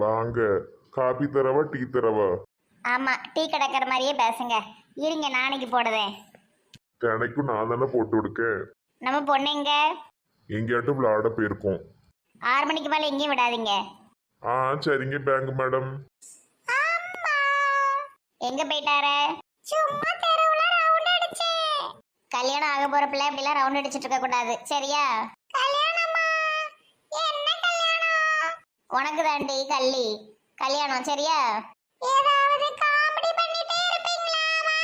வாங்க. காபி தரவா டீ தரவா? ஆமா டீ கடைக்கிற மாதிரியே பேசுங்க. இருங்க நாளைக்கு போடுதேன் தினைக்கும் நான் தானே போட்டு கொடுக்கேன். நம்ம பொண்ணு எங்க? எங்கேயாட்டும் விளையாட போயிருக்கோம். ஆறு மணிக்கு மேல எங்கேயும் விடாதீங்க. ஆ சரிங்க பேங்க் மேடம். எங்க போயிட்டாரு? சும்மா தெருவுல ரவுண்ட் அடிச்சு கல்யாணம் ஆக போற பிள்ளை அப்படிலாம் ரவுண்ட் அடிச்சிட்டு இருக்க கூடாது. சரியா கல்யாணமா என்ன கல்யாணம் உனக்கு தாண்டி கள்ளி. கல்யாணம் சரியா? ஏதாவது காமெடி பண்ணிட்டே இருப்பீங்களாமா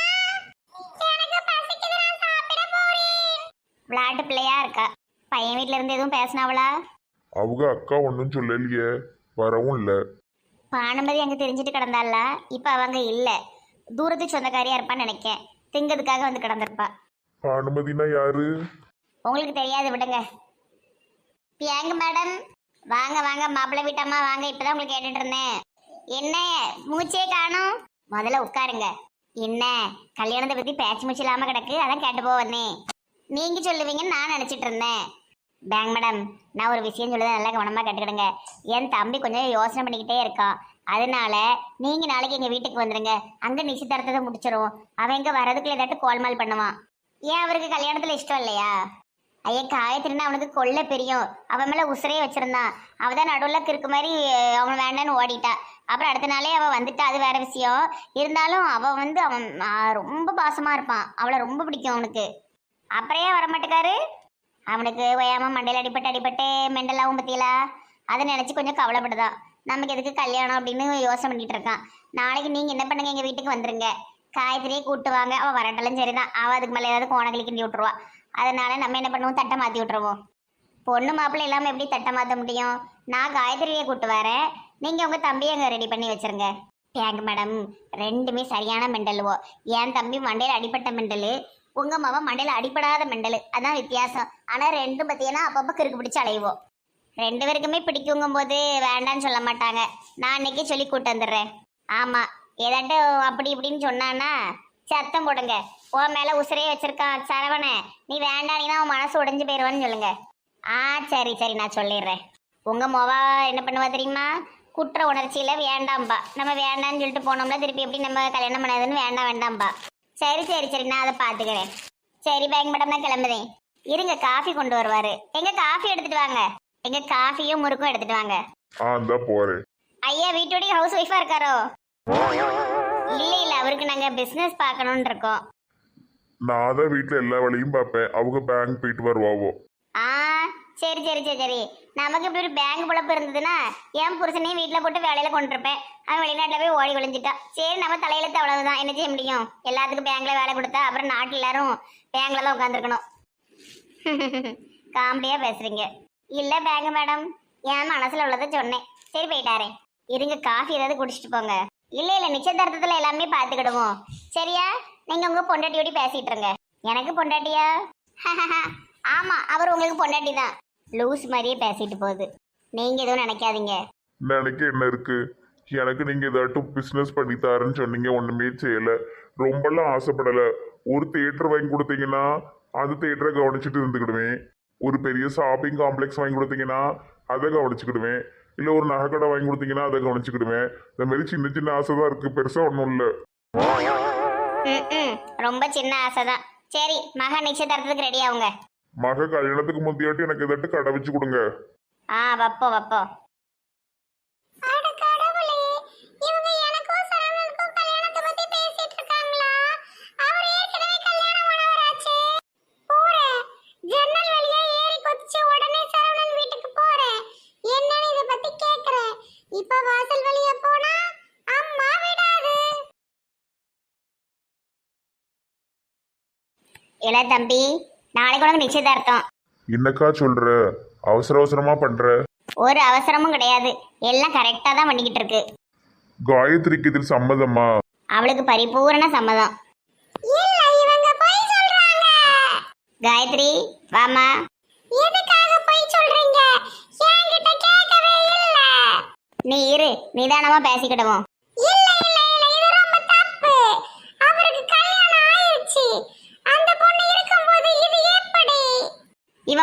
எனக்கு பசிக்குது நான் சாப்பிட போறேன். விளையாட்டு பிள்ளையா இருக்கா? பையன் வீட்ல இருந்து எதுவும் பேசினாவளா? அவங்க அக்கா ஒன்றும் சொல்லலையே வரவும் இல்லை. பானுமதி அங்கே தெரிஞ்சுட்டு கிடந்தால இப்போ அவங்க இல்லை. தூரத்து சொந்தக்காரியா இருப்பான்னு நினைக்கேன். திங்கிறதுக்காக வந்து கிடந்திருப்பா. பானுமதினா யாரு? உங்களுக்கு தெரியாது விடுங்க. பியாங்க மேடம்? வாங்க வாங்க மாப்பிள்ளை வீட்டம்மா வாங்க இப்பதான் உங்களுக்கு கேட்டுட்டு இருந்தேன். என்ன மூச்சே காணும்? முதல்ல உட்காருங்க. என்ன கல்யாணத்தை பத்தி பேச்சு மூச்சு இல்லாம கிடக்கு? அதான் கேட்டு போவனே நீங்க சொல்லுவீங்கன்னு நான் நினைச்சிட்டு இருந்தேன். பேங்க் மேடம் நான் ஒரு விஷயம் சொல்லுறது நல்லா கவனமா கேட்டுக்கிடுங்க. என் தம்பி கொஞ்சம் யோசனை பண்ணிக்கிட்டே இருக்கான். அதனால நீங்க நாளைக்கு எங்க வீட்டுக்கு வந்துருங்க. அங்க நிச்சயதார்த்தத்தை முடிச்சிடும் அவன் இங்க வர்றதுக்குள்ள ஏதாட்டும் கோல்மால் பண்ணுவான். ஏன் அவருக்கு கல்யாணத்துல இஷ்டம் இல்லையா? ஐயா காயத்ரினா அவனுக்கு கொள்ள பெரியும் அவன் மேல உசுரையே வச்சிருந்தான். அவ தான் நடுவில் கிறுக்கு மாதிரி அவன் வேண்டான்னு ஓடிட்டா. அப்புறம் அடுத்த நாளே அவன் வந்துட்டா அது வேற விஷயம். இருந்தாலும் அவன் வந்து அவன் ரொம்ப பாசமா இருப்பான். அவளை ரொம்ப பிடிக்கும் அவனுக்கு. அப்புறம் ஏன் வரமாட்டேக்காரு. அவனுக்கு ஓயாம மண்டையில் அடிப்பட்டு அடிப்பட்டு மெண்டலாகவும் பத்தியலா அதை நினச்சி கொஞ்சம் கவலைப்படுதான் நமக்கு எதுக்கு கல்யாணம் அப்படின்னு யோசனை பண்ணிட்டு இருக்கான். நாளைக்கு நீங்கள் என்ன பண்ணுங்க எங்கள் வீட்டுக்கு வந்துருங்க. காயத்ரியே கூட்டு வாங்க. அவள் வரட்டலும் சரிதான். அவள் அதுக்கு மேலே ஏதாவது கோணங்களி கிண்டி விட்டுருவா. அதனால நம்ம என்ன பண்ணுவோம்? தட்டை மாற்றி விட்டுருவோம். பொண்ணு மாப்பிள்ளை இல்லாமல் எப்படி தட்டை மாற்ற முடியும்? நான் காயத்ரியை கூட்டு வரேன். நீங்கள் உங்கள் தம்பியை அங்கே ரெடி பண்ணி வச்சிருங்க. தேங்க் மேடம் ரெண்டுமே சரியான மெண்டலுவோ. என் தம்பி மண்டையில் அடிப்பட்ட மெண்டலு உங்கள் மாவன் மண்டையில் அடிப்படாத மெண்டலு. அதான் வித்தியாசம். ஆனால் ரெண்டும் பார்த்தீங்கன்னா அப்பப்போ கிறுக்கு பிடிச்சி அலைவோம் ரெண்டு பேருக்குமே பிடிக்குங்கும் போது வேண்டான்னு சொல்ல மாட்டாங்க. நான் இன்னைக்கு சொல்லி கூட்டு வந்துடுறேன். ஆமாம் ஏதாட்டும் அப்படி இப்படின்னு சொன்னான்னா சத்தம் போடுங்க. உன் மேல உசுரையே வச்சிருக்கான் சரவணே. நீ வேண்டானீனா அவன் மனசு உடைஞ்சு போயிடுவான்னு சொல்லுங்க. ஆ சரி சரி நான் சொல்லிடுறேன். உங்க மொவா என்ன பண்ணுவா தெரியுமா? குற்ற உணர்ச்சியில வேண்டாம்பா. நம்ம வேண்டாம்னு சொல்லிட்டு போனோம்னா திருப்பி எப்படி நம்ம கல்யாணம் பண்ணாதுன்னு வேண்டாம் வேண்டாம்பா. சரி சரி சரி நான் அதை பாத்துக்கிறேன் சரி பேங்க் மேடம் நான் கிளம்புதேன் இருங்க காஃபி கொண்டு வருவாரு. எங்க காஃபி எடுத்துட்டு வாங்க. எங்க காஃபியும் முறுக்கும் எடுத்துட்டு வாங்க. ஆ இந்தா போறேன். ஐயா வீட்டோடய ஹவுஸ் ஒய்ஃபா இருக்காரோ? இல்ல அவருக்கு நாங்க பிசினஸ் பார்க்கணும்னு இருக்கோம். நான் தான் வீட்டில் எல்லா வேலையும் பார்ப்பேன். அவங்க பேங்க் போயிட்டு வருவாவோ. ஆ சரி சரி சரி சரி. நமக்கு இப்படி ஒரு பேங்க் பொழப்பு இருந்ததுன்னா என் புருஷனையும் வீட்டில் போட்டு வேலையில கொண்டிருப்பேன். அவன் வெளிநாட்டில் போய் ஓடி ஒளிஞ்சிட்டான் சரி நம்ம தலையிலத்து அவ்வளவுதான். என்ன செய்ய முடியும்? எல்லாத்துக்கும் பேங்க்ல வேலை கொடுத்தா அப்புறம் நாட்டில் எல்லாரும் பேங்க்ல தான் உட்காந்துருக்கணும் காமெடியா பேசுறீங்க. இல்ல பேங்க் மேடம். என் மனசுல உள்ளதை சொன்னேன். சரி போயிட்டாரே. இருங்க காஃபி ஏதாவது குடிச்சிட்டு போங்க. இல்லை இல்லை நிச்சயதார்த்தத்தில் எல்லாமே பார்த்துக்கிடுவோம். சரியா? நீங்கள் உங்கள் பொண்டாட்டியோட பேசிகிட்டு இருங்க எனக்கு பொண்டாட்டியா? ஆமாம் அவர் உங்களுக்கு பொண்டாட்டி தான். லூஸ் மாதிரியே பேசிட்டு போகுது. நீங்கள் எதுவும் நினைக்காதீங்க. நினைக்க என்ன இருக்கு? எனக்கு நீங்க ஏதாட்டும் பிசினஸ் பண்ணி தாருன்னு சொன்னீங்க ஒண்ணுமே செய்யல. ரொம்பலாம் ஆசைப்படல. ஒரு தியேட்டர் வாங்கி கொடுத்தீங்கன்னா அது தியேட்டரை கவனிச்சுட்டு இருந்துக்கிடுவேன். ஒரு பெரிய ஷாப்பிங் காம்ப்ளெக்ஸ் வாங்கி கொடுத்தீங்கன்னா அதை கவனிச்சுக்கிடுவேன். இல்லை ஒரு நகைக்கடை வாங்கி கொடுத்தீங்கன்னா அதை கவனிச்சுக்கிடுவேன். இந்த மாதிரி சின்ன சின்ன ஆசை தான் இருக்கு. பெருசா ஒன்றும் இல்லை. ரொம்ப சின்ன ஆசை தான் சரி மகா நிச்சயதார்த்தத்துக்கு ரெடி ஆகுங்க மக கல்யாணத்துக்கு முந்தியாட்டி எனக்கு ஏதாட்டும் கடை வச்சு கொடுங்க. ஆ வப்போம் வப்போம் இப்ப வாசல் வழியா போனா அம்மா விடாது இல்ல தம்பி. நாளைக்கு உனக்கு நிச்சயதார்த்தம். என்னக்கா சொல்ற? அவசர அவசரமா பண்ற? ஒரு அவசரமும் கிடையாது. எல்லாம் கரெக்டா தான் பண்ணிக்கிட்டு இருக்கு. காயத்ரிக்கு இதில் சம்மதமா? அவளுக்கு பரிபூரண சம்மதம். இல்ல இவங்க போய் சொல்றாங்க. காயத்ரி வாமா எதுக்காக போய் சொல்றீங்க? என்கிட்ட கேட்கவே இல்ல. நீ இரு நிதானமா பேசிக்கிடுவோம் இல்ல இல்ல இல்ல இது ரொம்ப தப்பு அவருக்கு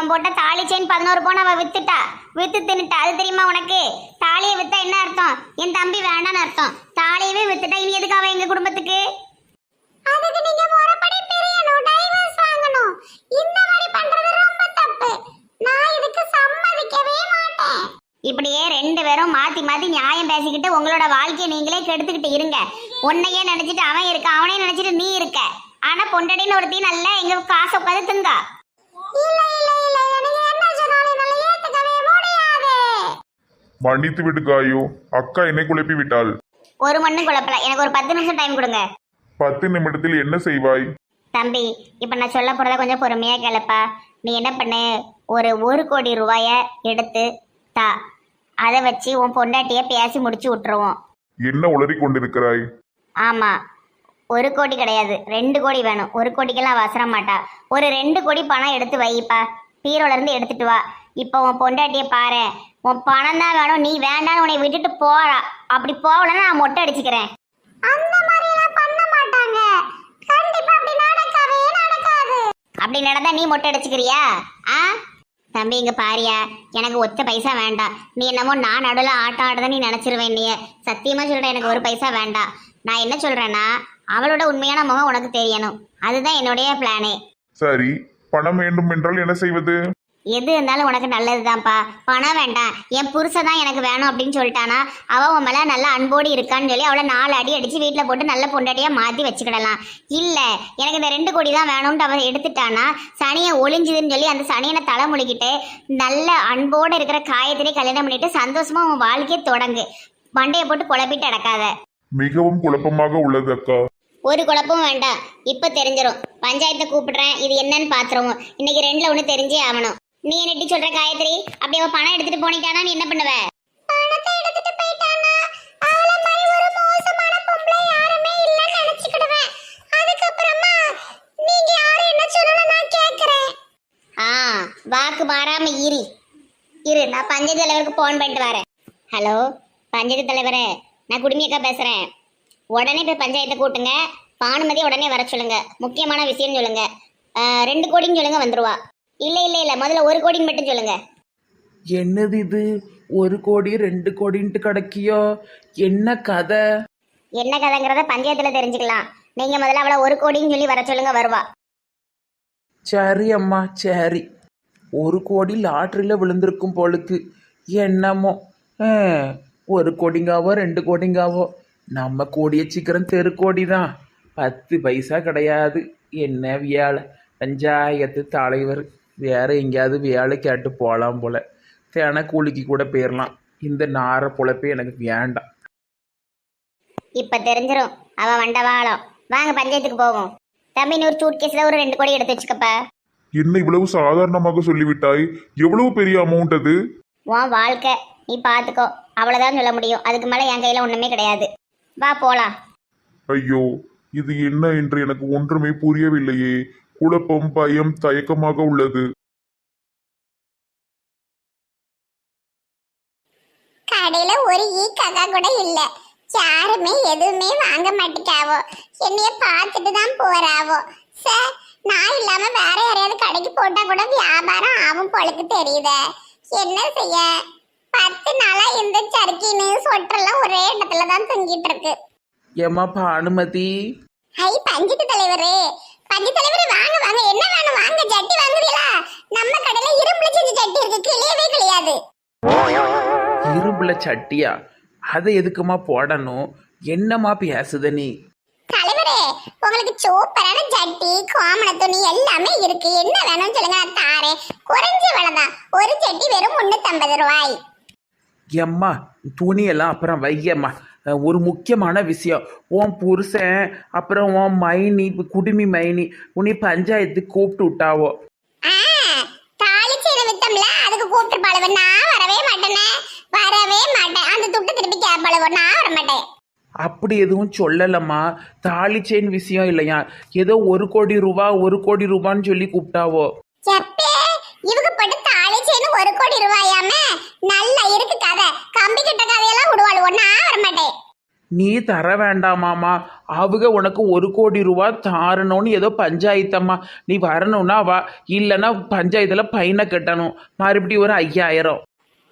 இவன் போட்ட தாலி செயின் பதினோரு பவுன் அவ வித்துட்டா. வித்து தின்னுட்டா. அது தெரியுமா உனக்கு? தாலியை வித்தா என்ன அர்த்தம்? என் தம்பி வேண்டான்னு அர்த்தம். தாலியவே வித்துட்டா. இனி எதுக்கு அவ எங்க குடும்பத்துக்கு? அதுக்கு நீங்க முறைப்படி பிரியணும் டைவர்ஸ் வாங்கணும். இந்த மாதிரி பண்றது ரொம்ப தப்பு. நான் இதுக்கு சம்மதிக்கவே மாட்டேன். இப்படியே ரெண்டு பேரும் மாத்தி மாத்தி நியாயம் பேசிக்கிட்டு உங்களோட வாழ்க்கையை நீங்களே கெடுத்துக்கிட்டு இருங்க. உன்னையே நினைச்சிட்டு அவன் இருக்க அவனே நினைச்சிட்டு நீ இருக்க. ஆனா பொண்டடின்னு ஒருத்தி நல்ல எங்க காசை உட்காந்து திங்கா இல்ல இல்ல இல்ல எனக்கு என்ன சொன்னாலும் என்னால ஏத்துக்கவே முடியாது மன்னித்து விடு காயோ அக்கா என்னை குழப்பி விட்டாள் ஒரு மண்ணும் குழப்பல. எனக்கு ஒரு பத்து நிமிஷம் டைம் கொடுங்க. பத்து நிமிடத்தில் என்ன செய்வாய்? தம்பி இப்போ நான் சொல்ல போகிறத கொஞ்சம் பொறுமையாக கேளுப்பா. நீ என்ன பண்ணு? ஒரு ஒரு கோடி ரூபாய எடுத்து தா. அதை வச்சு உன் பொண்டாட்டிய பேசி முடிச்சு விட்டுருவோம். என்ன உளறி கொண்டிருக்கிறாய்? ஆமாம் ஒரு கோடி கிடையாது. ரெண்டு கோடி வேணும். ஒரு கோடிக்கெல்லாம் அவசர மாட்டா. ஒரு ரெண்டு கோடி பணம் எடுத்து வைப்பா. பீரோல இருந்து எடுத்துட்டு வா. இப்போ உன் பொண்டாட்டிய பாரு உன் பணம் தான் வேணும். நீ வேண்டாம்னு உன்னை விட்டுட்டு போறா அப்படி போகலன்னா நான் மொட்டை அடிச்சுக்கிறேன். அந்த மாதிரி எல்லாம் பண்ண மாட்டாங்க. கண்டிப்பா அப்படி நடக்கவே நடக்காது? அப்படி நடந்தா நீ மொட்டை அடிச்சுக்கிறியா? ஆ? தம்பி இங்க பாரியா. எனக்கு ஒத்த பைசா வேண்டாம். நீ என்னமோ நான் நடுவில் ஆட்டம் ஆடுறத நீ நினைச்சிருவேன் நீ சத்தியமா சொல்றேன் எனக்கு ஒரு பைசா வேண்டாம். நான் என்ன சொல்றேன்னா அவளோட உண்மையான முகம் உனக்கு தெரியணும். அதுதான் என்னுடைய பிளானே. சரி பணம் வேண்டும் என்றால் என்ன செய்வது? எது இருந்தாலும் உனக்கு நல்லதுதான்ப்பா. பணம் வேண்டாம். என் புருஷன் தான் எனக்கு வேணும் அப்படின்னு சொல்லிட்டானா அவ உன் மேல நல்ல அன்போடு இருக்கான்னு சொல்லி அவளை நாலு அடி அடிச்சு வீட்டில் போட்டு நல்ல பொண்டாட்டியா மாத்தி வச்சுக்கிடலாம். இல்ல எனக்கு இந்த ரெண்டு கோடி தான் வேணும்னு அவ எடுத்துட்டானா சனியை ஒளிஞ்சுதுன்னு சொல்லி அந்த சனியனை தலை முழுகிட்டு நல்ல அன்போடு இருக்கிற காயத்திலே கல்யாணம் பண்ணிட்டு சந்தோஷமா உன் வாழ்க்கையை தொடங்கு. மண்டையை போட்டு குழப்பிட்டு அடக்காத மிகவும் குழப்பமாக உள்ளது அக்கா. ஒரு குழப்பமும் வேண்டாம். இப்போ தெரிஞ்சிடும் பஞ்சாயத்தை கூப்பிடுறேன். இது என்னன்னு பாத்துருவோம். இன்னைக்கு ரெண்டுல ஒன்று தெரிஞ்சே ஆகணும். நீ என்னட்டி சொல்ற காயத்ரி? அப்படி அவ பணம் எடுத்துட்டு போனிட்டானா நீ என்ன பண்ணுவ? பணத்தை எடுத்துட்டு போயிட்டானா? அவள மாதிரி ஒரு மோசமான பொம்பளை யாருமே இல்லன்னு நினைச்சுக்கிடுவேன். அதுக்கப்புறமா நீங்க யாரும் என்ன சொல்லணும் நான் கேக்குறேன். ஆ வாக்கு மாறாம இரு. இரு நான் பஞ்சாயத்து தலைவருக்கு போன் பண்ணிட்டு வரேன். ஹலோ பஞ்சாயத்து தலைவரே நான் குடுமியக்கா பேசுறேன். உடனே போய் பஞ்சாயத்தை கூட்டுங்க. பானுமதி உடனே வர சொல்லுங்க. முக்கியமான விஷயம் சொல்லுங்க. ரெண்டு கோடின்னு சொல்லுங்க வந்துருவா. இல்ல இல்ல இல்ல. முதல்ல ஒரு கோடின்னு மட்டும் சொல்லுங்க. என்னது இது? ஒரு கோடி ரெண்டு கோடின்ட்டு கிடைக்கியோ? என்ன கதை? என்ன கதைங்கிறத பஞ்சாயத்துல தெரிஞ்சுக்கலாம். நீங்க முதல்ல அவளை ஒரு கோடின்னு சொல்லி வர சொல்லுங்க வருவா. சரி அம்மா சரி. ஒரு கோடி லாட்ரியில் விழுந்திருக்கும் போலுக்கு. என்னமோ? ஆ, ஒரு கோடிங்காவோ ரெண்டு கோடிங்காவோ? நம்ம கோடிய சீக்கிரம் தெரு கோடி தான் பத்து பைசா கிடையாது. என்ன வேலை பஞ்சாயத்து தலைவர். வேற எங்கேயாவது வேலை கேட்டு போகலாம் போல. தின கூலிக்கு கூட போயிடலாம் இந்த நார பொழப்பே எனக்கு வேண்டாம். இப்ப தெரிஞ்சிரும். அவ வண்டவாளம் வாங்க பஞ்சாயத்துக்கு போவோம். தம்பி நூறு சூட் கேஸ்ல ஒரு ரெண்டு கோடி எடுத்து வச்சுக்கப்பா. என்ன இவ்வளவு சாதாரணமாக சொல்லிவிட்டாய்? எவ்வளவு பெரிய அமௌண்ட் அது? உன் வாழ்க்கை. நீ பாத்துக்கோ. அவ்வளவுதான் சொல்ல முடியும். அதுக்கு மேல என் கையில ஒண்ணுமே கிடையாது. வா போலாம். ஐயோ இது என்ன என்று எனக்கு ஒன்றுமே புரியவில்லையே. குழப்பம் பயம் தயக்கமாக உள்ளது. கடையில ஒரு ஈ கதா கூட இல்ல. யாருமே எதுவுமே வாங்க மாட்டேக்காவோ என்னைய பார்த்துட்டு தான் போறாவோ. சார் நான் இல்லாம வேற யாரையாவது கடைக்கு போட்டா கூட வியாபாரம் ஆகும் போலுக்கு தெரியுதே. என்ன செய்ய? பத்து நாளா இந்த சர்க்கின்னு சொட்டரெல்லாம் ஒரே இடத்துல தான் தங்கிட்டு இருக்கு. ஏம்மா பானுமதி? ஐ பஞ்சிட்டு தலைவரே. பஞ்சு தலைவரே வாங்க வாங்க. என்ன வேணும்? வாங்க ஜட்டி வாங்குறீங்களா நம்ம கடையில இரும்புல செஞ்ச ஜட்டி இருக்கு. கிளியவே கிளியாது. இரும்புல சட்டியா? அதை எதுக்குமா போடணும்? என்னம்மா பேசுத நீ? தலைவரே உங்களுக்கு சூப்பரான ஜட்டி கோமண துணி எல்லாமே இருக்கு. என்ன வேணும்னு சொல்லுங்க நான் தாரேன். குறைஞ்ச விலை தான் ஒரு ஜட்டி வெறும் முன்னூத்தம்பது ரூபாய். எம்மா துணியெல்லாம் அப்புறம் வையம்மா. ஒரு முக்கியமான விஷயம். உன் புருஷன் அப்புறம் உன் மைனி குடுமி மைனி உன்னை பஞ்சாயத்துக்கு கூப்பிட்டு விட்டாவோ? அப்படி எதுவும் சொல்லலம்மா. தாலி செயின் விஷயம் இல்லையா? ஏதோ ஒரு கோடி ரூபா ஒரு கோடி ரூபான்னு சொல்லி கூப்பிட்டாவோ? இவங்க போட்டு தாலி செயின் ஒரு கோடி ரூபாயாம? நல்லா இருக்கு கதை. கம்பி கிட்ட கதையெல்லாம் வர மாட்டேன் நீ தர வேண்டாமாமா அவங்க உனக்கு ஒரு கோடி ரூபா தாரணும்னு ஏதோ பஞ்சாயத்தம்மா. நீ வரணும்னா வா. இல்லைன்னா பஞ்சாயத்தில் பையனை கட்டணும். மறுபடியும் ஒரு ஐயாயிரம்.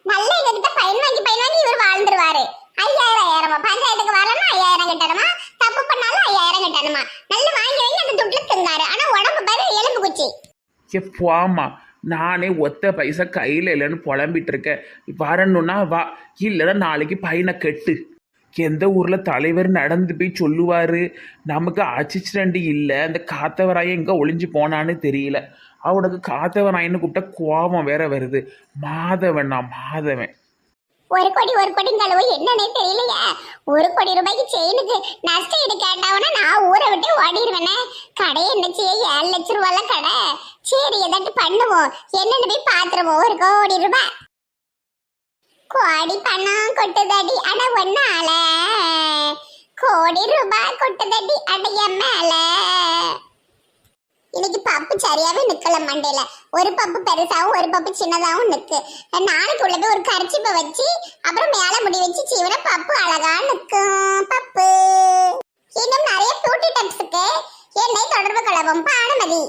நல்ல எங்ககிட்ட பையன் வாங்கி பையன் வாங்கி இவர் வாழ்ந்துருவாரு. ஐயாயிரம் ஐயாயிரமா பஞ்சாயத்துக்கு வரலன்னா ஐயாயிரம் கட்டணுமா? தப்பு பண்ணாலும் ஐயாயிரம் கட்டணுமா? நல்ல வாங்கி வாங்கி அந்த துட்டுல தின்னாரு. ஆனா உடம்பு பாரு எலும்பு குச்சி. ஏ போம்மா. நானே ஒத்த பைசா கையில் இல்லைன்னு புலம்பிட்டு இருக்கேன். வரணும்னா வா. இல்லைன்னா நாளைக்கு பையனை கட்டு. எந்த ஊரில் தலைவர் நடந்து போய் சொல்லுவார்? நமக்கு அசிஸ்டண்ட் இல்லை. அந்த காத்தவராயன் எங்கே ஒளிஞ்சு போனான்னு தெரியல. அவனுக்கு காத்தவராயன்னு கூப்பிட்டா கோபம் வேற வருது. மாதவன் நான் மாதவன். ஒரு கோடி ஒரு கோடிங்களோ என்னன்னே தெரியலையே. ஒரு கோடி ரூபாய்க்கு செயினுக்கு நஷ்டம் ஈடு கேட்டாவனா நான் ஊரை விட்டு ஓடிடுவேனே கடையை என்ன செய்ய ஏழு லட்சம் ரூபாய்லாம் கடை. சரி ஏதாட்டு பண்ணுவோம். என்னென்னு போய் பார்த்துருவோம் ஒரு கோடி ரூபாய். கோடி பணம் கொட்டுதடி அட ஒன்னால. கோடி ரூபாய் கொட்டுதடி அடைய மேல. இன்னைக்கு பப்பு சரியாவே நிக்கல மண்டையில. ஒரு பப்பு பெருசாவும் ஒரு பப்பு சின்னதாவும் நிக்கு. நாளைக்கு உள்ள போய் ஒரு கரிச்சிப்பை வச்சு அப்புறம் மேல முடி வச்சு சீவன பப்பு அழகா நிக்கும் பப்பு. இன்னும் நிறைய பியூட்டி டிப்ஸுக்கு என்னை தொடர்பு கொள்ளவும் பானுமதி.